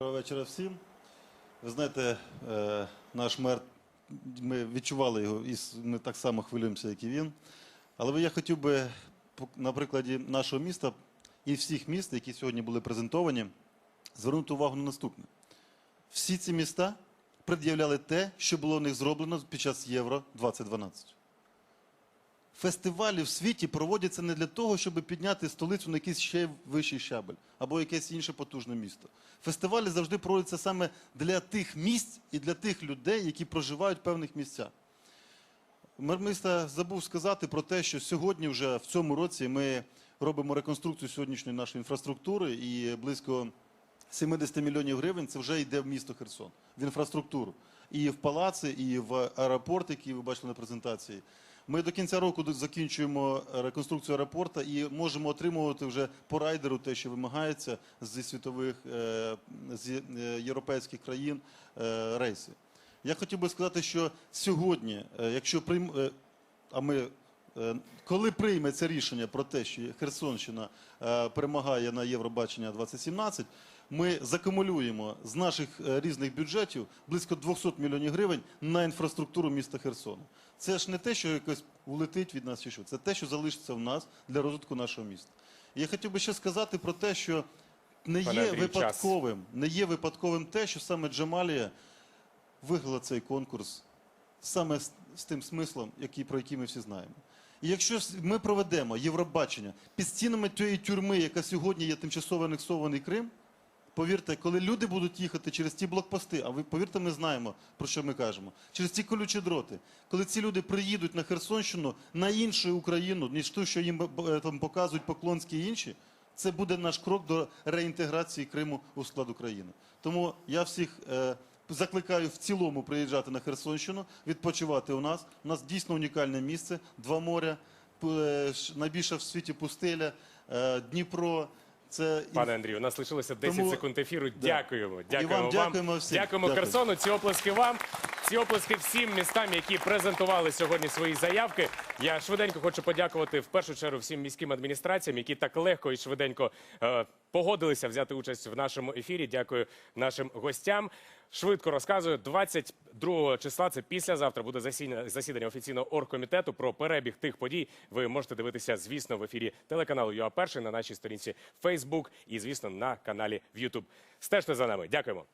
Доброго вечора всім. Ви знаєте, е, наш мер, ми відчували його, і ми так само хвилюємося, як і він. Але я хотів би на прикладі нашого міста і всіх міст, які сьогодні були презентовані, звернути увагу на наступне. Всі ці міста пред'являли те, що було в них зроблено під час Євро 2012. Фестивалі в світі проводяться не для того, щоб підняти столицю на якийсь ще вищий щабель або якесь інше потужне місто. Фестивалі завжди проводяться саме для тих місць і для тих людей, які проживають в певних місцях. Мер міста забув сказати про те, що сьогодні, вже в цьому році, ми робимо реконструкцію сьогоднішньої нашої інфраструктури і близько 70 мільйонів гривень це вже йде в місто Херсон, в інфраструктуру. І в палаци, і в аеропорт, який ви бачили на презентації. Ми до кінця року закінчуємо реконструкцію аеропорта і можемо отримувати вже по райдеру те, що вимагається зі світових е, з е, європейських країн е, рейси. Я хотів би сказати, що сьогодні, е, якщо прийм... е, а ми е, коли прийме це рішення про те, що Херсонщина е, перемагає на Євробачення 2017, ми закумулюємо з наших е, різних бюджетів близько 200 мільйонів гривень на інфраструктуру міста Херсона. Це ж не те, що якось улетить від нас чи що, це те, що залишиться в нас для розвитку нашого міста. Я хотів би ще сказати про те, що не є випадковим, не є випадковим те, що саме Джамалія виграла цей конкурс саме з, з тим смислом, який, про який ми всі знаємо. І якщо ми проведемо Євробачення під стінами тієї тюрми, яка сьогодні є тимчасово анексований Крим, повірте, коли люди будуть їхати через ті блокпости, а ви повірте, ми знаємо, про що ми кажемо, через ті колючі дроти, коли ці люди приїдуть на Херсонщину на іншу Україну, ніж ту, що їм е, там показують Поклонські інші, це буде наш крок до реінтеграції Криму у склад України. Тому я всіх е, закликаю в цілому приїжджати на Херсонщину, відпочивати у нас. У нас дійсно унікальне місце, два моря, е, найбільша в світі пустеля, е, Дніпро. Це Пане Андрію, у нас лишилося 10 Тому- секунд ефіру. Да. Дякуємо. Дякуємо вам вам. дякуємо всім. Дякуємо Дякую. Херсону. Ці оплески вам. Ці оплески всім містам, які презентували сьогодні свої заявки. Я швиденько хочу подякувати в першу чергу всім міським адміністраціям, які так легко і швиденько е, погодилися взяти участь в нашому ефірі. Дякую нашим гостям. Швидко розказую. 22 числа, це післязавтра, буде засідання, засідання офіційного оргкомітету про перебіг тих подій. Ви можете дивитися, звісно, в ефірі телеканалу ЮА Перший на нашій сторінці Facebook і, звісно, на каналі в YouTube. Стежте за нами. Дякуємо.